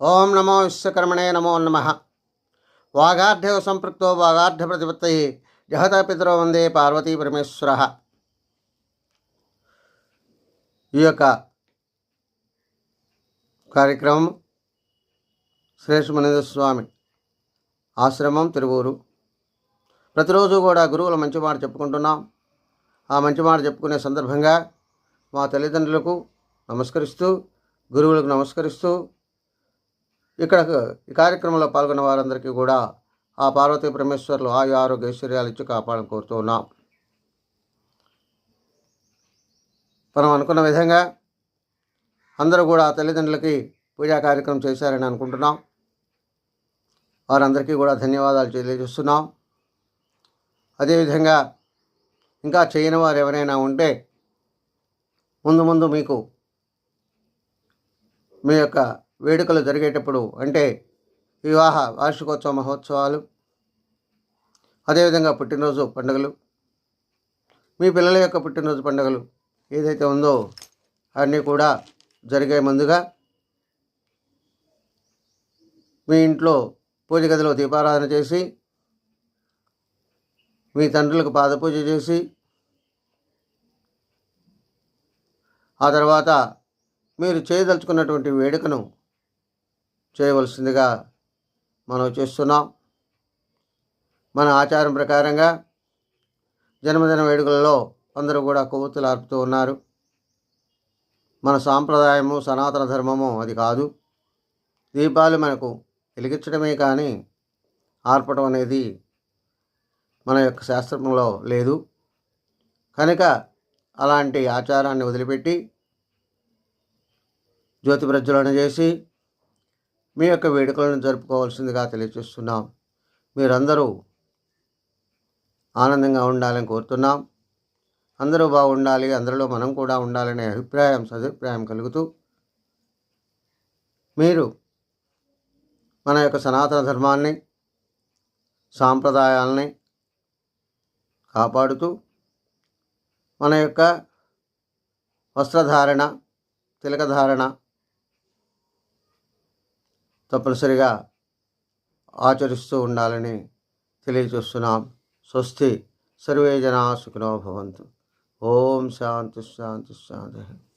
ఓం నమో విశ్వకర్మణే నమో నమ. వాగాఢ్యవ సంపృక్తో వాగార్ధ ప్రతిపత్తి జహత పితరో వందే పార్వతీ పరమేశ్వర. ఈ యొక్క కార్యక్రమం శ్రేష్ఠమనేంద్ర స్వామి ఆశ్రమం తిరువూరు. ప్రతిరోజు కూడా గురువుల మంచి మాట చెప్పుకుంటున్నాం. ఆ మంచి మాట చెప్పుకునే సందర్భంగా మా తల్లిదండ్రులకు నమస్కరిస్తూ గురువులకు నమస్కరిస్తూ ఇక్కడ ఈ కార్యక్రమంలో పాల్గొన్న వారందరికీ కూడా ఆ పార్వతీ పరమేశ్వర్లు ఆయు ఆరోగ్య ఐశ్వర్యాలు ఇచ్చి కాపాడని కోరుతూ ఉన్నాం. మనం అనుకున్న విధంగా అందరూ కూడా ఆ తల్లిదండ్రులకి పూజా కార్యక్రమం చేశారని అనుకుంటున్నాం. వారందరికీ కూడా ధన్యవాదాలు తెలియజేస్తున్నాం. అదేవిధంగా ఇంకా చేయని వారు ఎవరైనా ఉంటే ముందు ముందు మీకు మీ యొక్క వేడుకలు జరిగేటప్పుడు అంటే వివాహ వార్షికోత్సవ మహోత్సవాలు అదేవిధంగా పుట్టినరోజు పండుగలు మీ పిల్లల యొక్క పుట్టినరోజు పండుగలు ఏదైతే ఉందో అన్నీ కూడా జరిగే ముందుగా మీ ఇంట్లో పూజ గదిలో దీపారాధన చేసి మీ తండ్రులకు పాదపూజ చేసి ఆ తర్వాత మీరు చేయదలుచుకున్నటువంటి వేడుకను చేయవలసిందిగా మనం చేస్తున్నాం. మన ఆచారం ప్రకారంగా జన్మదిన వేడుకలలో అందరూ కూడా కొవ్వొత్తులు ఆర్పుతూ ఉన్నారు. మన సాంప్రదాయము సనాతన ధర్మము అది కాదు. దీపాలు మనకు వెలిగించడమే కానీ ఆర్పడం అనేది మన యొక్క శాస్త్రంలో లేదు. కనుక అలాంటి ఆచారాన్ని వదిలిపెట్టి జ్యోతి ప్రజ్వలన చేసి మీ యొక్క వేడుకలను జరుపుకోవాల్సిందిగా తెలియజేస్తున్నాం. మీరందరూ ఆనందంగా ఉండాలని కోరుతున్నాం. అందరూ బాగుండాలి అందరిలో మనం కూడా ఉండాలనే అభిప్రాయం సదుప్రాయం కలుగుతూ మీరు మన యొక్క సనాతన ధర్మాన్ని సాంప్రదాయాల్ని కాపాడుతూ మన యొక్క వస్త్రధారణ తిలకధారణ తప్పనిసరిగా ఆచరిస్తూ ఉండాలని తెలియజేస్తున్నాం. స్వస్తి. సర్వే జనా సుఖినో భవంతు. ఓం శాంతి శాంతి శాంతి.